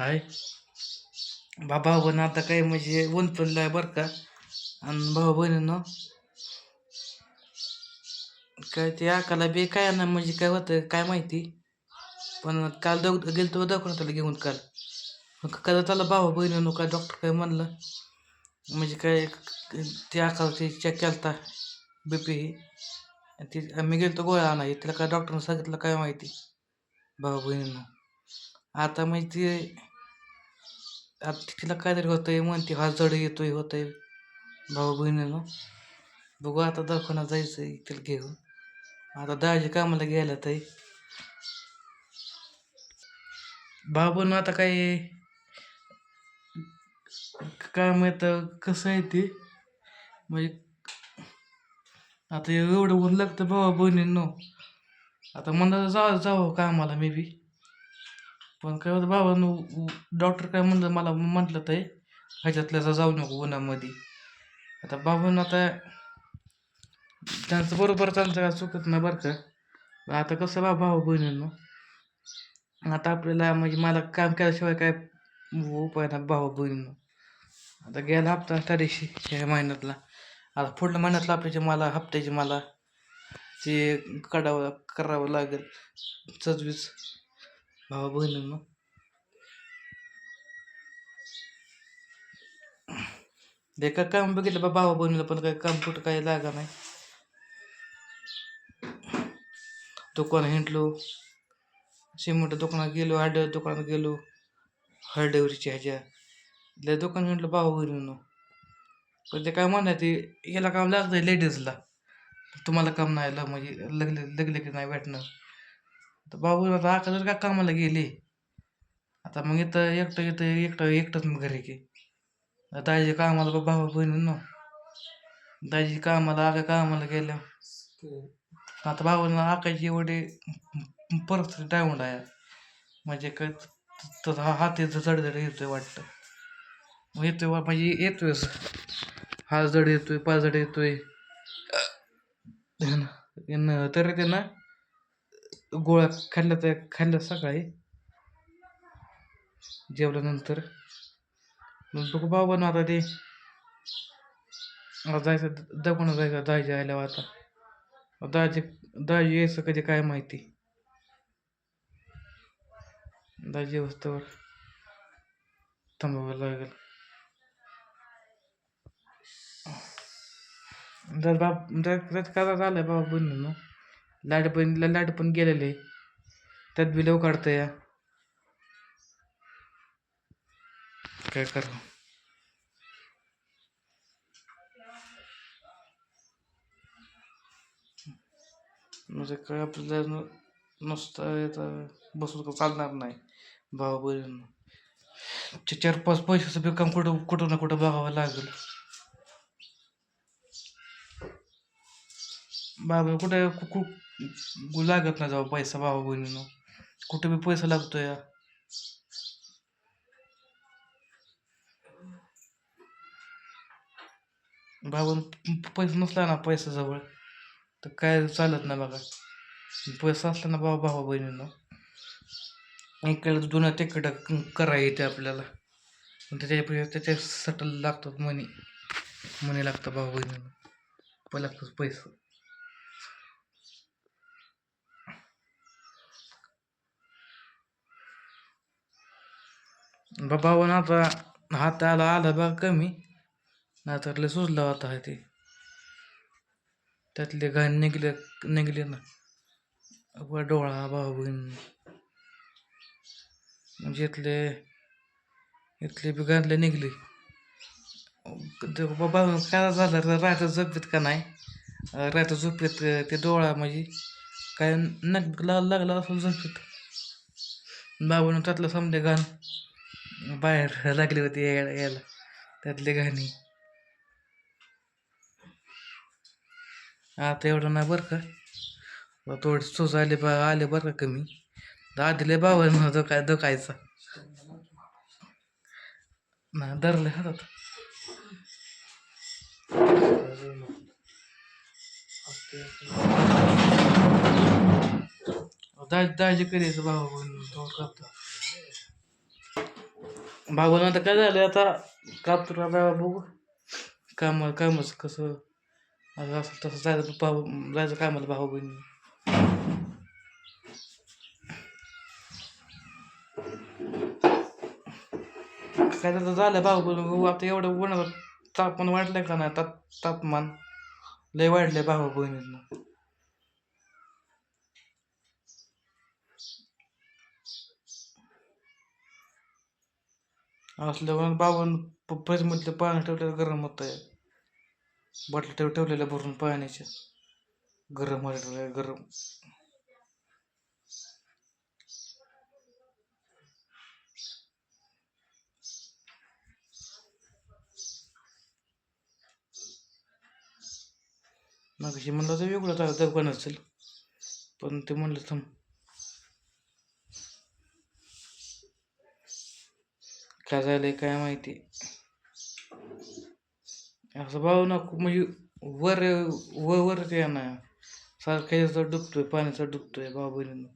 हाय. बाबा पण आता काय म्हणजे ऊन पडलं आहे बरं का. आणि भाऊ बहिणीनं काय ते आकाला बी काय ना म्हणजे काय होतं काय माहिती. पण काल दग गेलो तो दवाखान्याला घेऊन काल. मग काल त्याला भाऊ बहिणीनं काय डॉक्टर काय म्हणलं. म्हणजे काय ते आकाला ते चेक केलता बी पी ते मी गेलो तो गोळ्या आणाय त्याला काय डॉक्टरनं सांगितलं काय माहिती. भाऊ बहिणीनं. आता म्हणजे ते आता तिला काहीतरी आहे म्हणते हा जड होतं आहे भाऊ बहिणीनं बघू आता दवाखान्यात जायचं आहे तिला घेऊन. आता दाजी कामाला गेला तर बाबून आता काय काम येतं कसं आहे ते? म्हणजे आता एवढं ऊन लागतं भावा बहिणींनो. आता म्हणलं जा जावं कामाला मे बी पण काय होतं बाबांनो डॉक्टर काय म्हणलं मला म्हटलं तर ह्याच्यातल्याचा जाऊ नको उन्हामध्ये. आता बाबांना आता त्यांचं बरोबर त्यांचं काय चुकत नाही बरं का. आता कसं बा भाऊ बहिणींनो आता आपल्याला म्हणजे मला काम केल्याशिवाय काय उपाय नाही भाऊ बहिणींनो. आता गेला हप्ता तारीखशी ह्या महिन्यातला. आता पुढल्या महिन्यातला आपल्याची मला हप्त्याची मला ते काढावं करावं लागेल सजवीस भावा बहिणींनो ते काम बघितलं बा भावा बहिणीला पण काय काम कुठं काही लागा नाही. दुकान हिंडलो सिमेंट दुकानात गेलो हार्डवेअर दुकानात गेलो हार्डवेअरच्या ह्याच्या. लय दुकान हिंडलो भावा बहिणीनं. पण ते काय म्हणायचे याला काम लागतंय लेडीजला. तुम्हाला काम नाही म्हणजे लग्न लग्न की नाही भेटणार. तर आका जर का कामाला गेली आता मग इथं एकटं इथं एकटं एकटंच मग घरी की. दाजी कामाला भाऊ बहिणींनो दाजी कामाला आका कामाला गेल्या. आता भावांना आकायची एवढी परिस्थिती डाऊन आहे. म्हणजे काय तर हा हात येतं जडजड येतोय वाटतं. मग येतोय म्हणजे येतोयच. हात जड येतोय पाय जड येतोय. न तरी ते गोळा खाल्ला खाल्ल्या खाल्ला सकाळी. जेवल्यानंतर मग बघू बाबा ना आता ते. आता जायचं दगून जायचं दाजी आल्यावर आता. दाजी दाजी यायचं कधी काय माहिती. दाजी वस्तूवर थांबावं लागेल. जर बाप जर काय झालं बाबा बहिणीनं लाइट पण लाइट पण गेलेले. त्यात बिलव काढता या. काय करा? म्हणजे काय आपल्याला न- नुसतं येतं बसून का चालणार नाही. भावा बहिणीनं. चे चार पाच पैशाचं बी काम कुठं कुठं ना कुठं बघावं लागेल. बाबा कुठे कु कु- लागत नाही जाऊ पैसा भावा बहिणीनं. कुठे बी पैसा लागतो या बाबा पैसा नसला ना पैसा जवळ तर काय चालत नाही बघा. पैसा असला ना भावा भावा बहिणीनं. इकडे जुनं तिकडं करा येते आपल्याला. पण त्याच्या सटल लागतात मनी मनी लागतं भावा बहिणीनं. पण लागतं पैसा. बाबा आता हात आला आला बघा कमी. नाहीतर लय सुजला होता आहे ते. त्यातले घाण निघले निघले ना. व डोळा भाऊ म्हणजे इथले इथले बी घाणले निघले. बाबा काय झालं? तर राहतं झोपेत का नाही? राहतं झोपेत ते डोळा म्हणजे काय नग लागला असं झोपेत. बाबून त्यातलं समजे घाण. बाहेर लागली होती यायला यायला त्यातली घाणी आता एवढं ना बरं का? थोडी सूज आले बा आले बरं का कमी? आधीले बाबा धोका काय ना धरले हातात. दाजी दाजी करायचं भाऊ तो करतो. भाऊ आता काय झालं आता कापतो आता बघू. काम कामच कसं? आता असं तसं जायचं भाऊ जायचं कामाला भाऊ बहिणी. काय तर झालं भाऊ बहिणी? आता एवढं उन्हाचं तापमान वाढलं का नाही? ताप तापमान. लय वाढलंय भाऊ बहिणींना. असल्यावर बावन फ्रीजमधलं पाणी ठेवलेलं गरम होत आहे बाटली ठेव ठेवलेलं भरून पाण्याच्या. गरम व्हायला गरम. मग म्हणलं तर वेगळं काय दुकान असेल पण ते म्हणलं थांब. काय झालंय काय माहिती. असं भाव ना खूप म्हणजे वर वर वर ते ना सारखं याचं डुबतोय पाण्याचा डुबतोय भाऊ बहिणीनं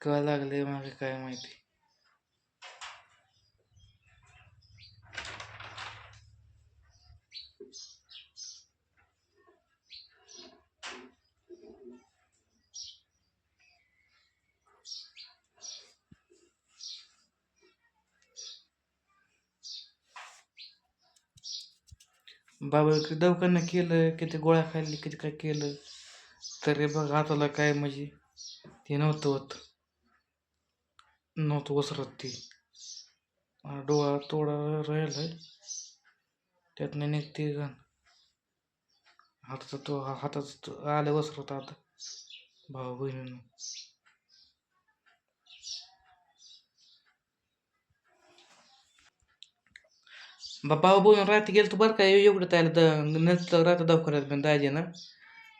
काय लागले मागे काय माहिती. बाबा किती दवाखाना केलं किती गोळ्या खाल्ली किती काय केलं. तरी बघ हाताला काय म्हणजे ते नव्हतं होत. नव्हतं वसरत ती. डोळा तोडा राहिलाय. त्यातनं निघते घाण हाताचा तो हा- हाताचा आलं ओसरत वसरत आता. भाऊ बहिणीनं. बा भाऊ बहिणी रात्री गेलं तर बरं काय एवढं त्याला द नसतं राहतं दवाखान्यात पण दाजे ना.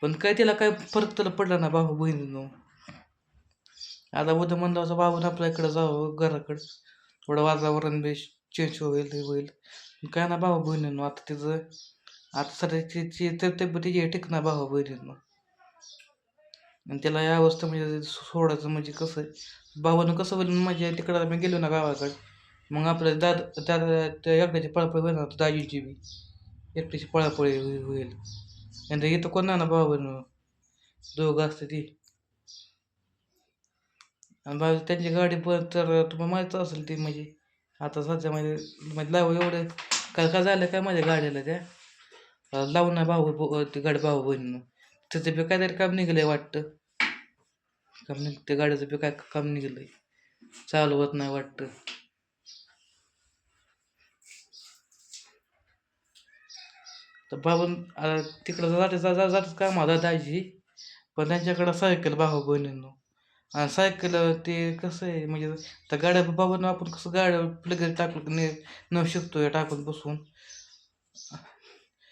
पण काय तिला काय फरक त्याला पडला ना भाऊ बहिणीनं? आता उद्या म्हणलं असं बाबून आपल्या इकडं जावं घराकडं. थोडं वातावरण बी चेंज होईल हे होईल. काय ना भाऊ बहिणीनं आता तिचं आता सध्या तिची तब्येतीची टिकणार भाऊ बहिणीनं? आणि त्याला या अवस्था म्हणजे सोडायचं म्हणजे कसं आहे भावानं कसं बोलून म्हणजे तिकडं आम्ही गेलो ना गावाकडं. मग आपलं दाद दादा त्या एकट्याची पळापळी होईल ना दाजीची बी. एकट्याची पळापळी होईल नंतर आणि इथं कोण ना भाऊ दोघं असते ती. आणि बाजू त्यांची गाडी पण तर तुम्हाला माहीत असेल ती म्हणजे. आता सध्या म्हणजे म्हणजे लाव एवढं. काय काय झालं काय माझ्या गाडीला त्या? लावून ना भाऊ ती गाडी भाऊ बहिणीनं. त्याचं बी काहीतरी काम निघलंय वाटतं. काम निघ त्या गाडीचं बी काय काम निघलंय. चालू होत नाही वाटतं. तर बाबून तिकडं जाते जा जा- का माझा दाजी. पण त्यांच्याकडं सायकल भाऊ बहिणींनो. आणि सायकल ते कसं आहे म्हणजे त्या गाड्या बाबांना आपण कसं गाड्या लगेच टाकलं ने न शिकतोय टाकून बसून.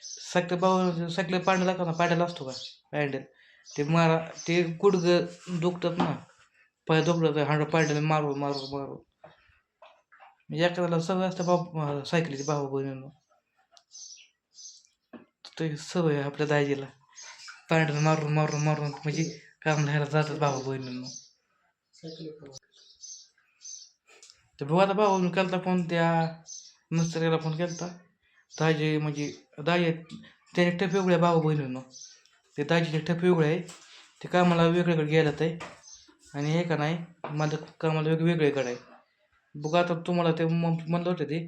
सायकल बाबा सायकल पांडा लागतो ना पाड्याला असतो का? पॅन्डल. ते मारा ते कुडग दुखतात ना. पाय दुखतात हांड पाड्याला मारून मारून मारून. म्हणजे एखाद्याला सगळं असतं बाबा सायकलीचे भाऊ बहिणींनो. ते सवय आहे आपल्या दाजीला. पांढरं मारून मारून मारून म्हणजे काम राहायला जातात भाऊ बहिणींनो. तर बघू आता भाऊ केलता फोन त्या मिस्त्रीला फोन केलता. दाजी म्हणजे दाजी त्याचे टप वेगळे भाऊ बहिणींनो. ते दाजीचे टप वेगळे आहे ते कामाला वेगळेकडे गेलं आहे. आणि हे का नाही माझं कामाला वेग वेगळीकडे आहे. बघू आता तुम्हाला ते म्हणलं होतं ते.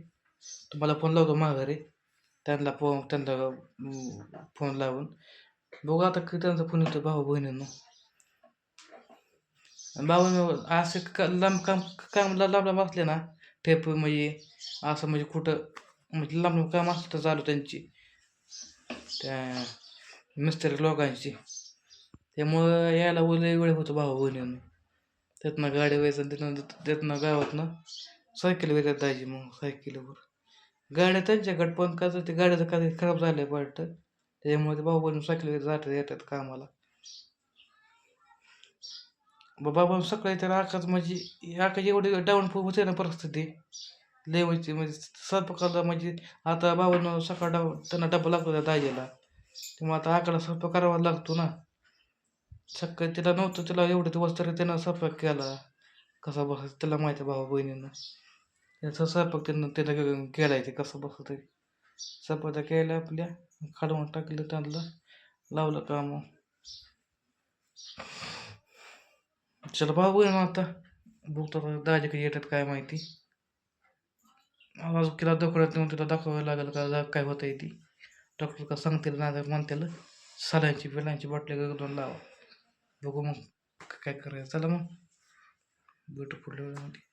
तुम्हाला फोन लावतो माघारी. त्यांना फोन त्यांना फोन लावून. बघू आता त्यांचा फोन येतो भाऊ बहिणींना. भाऊ असं लांब काम काम लांब लांब असले ना टेप म्हणजे असं म्हणजे कुठं म्हणजे लांब लांब काम असतं चालू त्यांची. त्या मिस्त्री लोकांची. त्यामुळं यायला उलय वेळ होतो भाऊ बहिणींनो. त्यातनं गाडी व्हायचं तिथनं त्यातनं गावातनं सायकल व्हायचं जायची मग सायकलीवर. गाड्या त्यांच्याकडे पण कसं ते गाड्याचं काही खराब झालं वाटतं. त्याच्यामुळे ते बाबा बहिणी सायकल जातात येतात कामाला. बाबा पण सकाळी तर आकाश म्हणजे आकाश एवढी डाऊन होते ना परिस्थिती. लय म्हणजे म्हणजे स्वयंपाकाला म्हणजे आता बाबांना सकाळ डाव त्यांना डबा लागतो त्या दाजीला. त्यामुळे आता आकाला स्वयंपाक करावा लागतो ना. सकाळी तिला नव्हतं तिला एवढे दिवस तरी त्यानं स्वयंपाक केला. कसा बस त्याला माहिती आहे भावा बहिणीनं. त्याचा स्वयंपाक त्यांना त्याला केला आहे ते कसं बसत आहे चपात्या केल्या आपल्या काढून टाकलं त्यांना लावलं काम. चला बाबू मग आता. बघतो दाजी कधी येतात काय माहिती. आवाज केला दखडत नेऊन तिला दाखवावं लागेल का काय काय होतंय ती. डॉक्टर का सांगतील ना म्हणतील सलांची बिलांची बाटली दोन लावा. बघू मग काय करायचं. चला मग. भेटू पुढल्या वेळेमध्ये.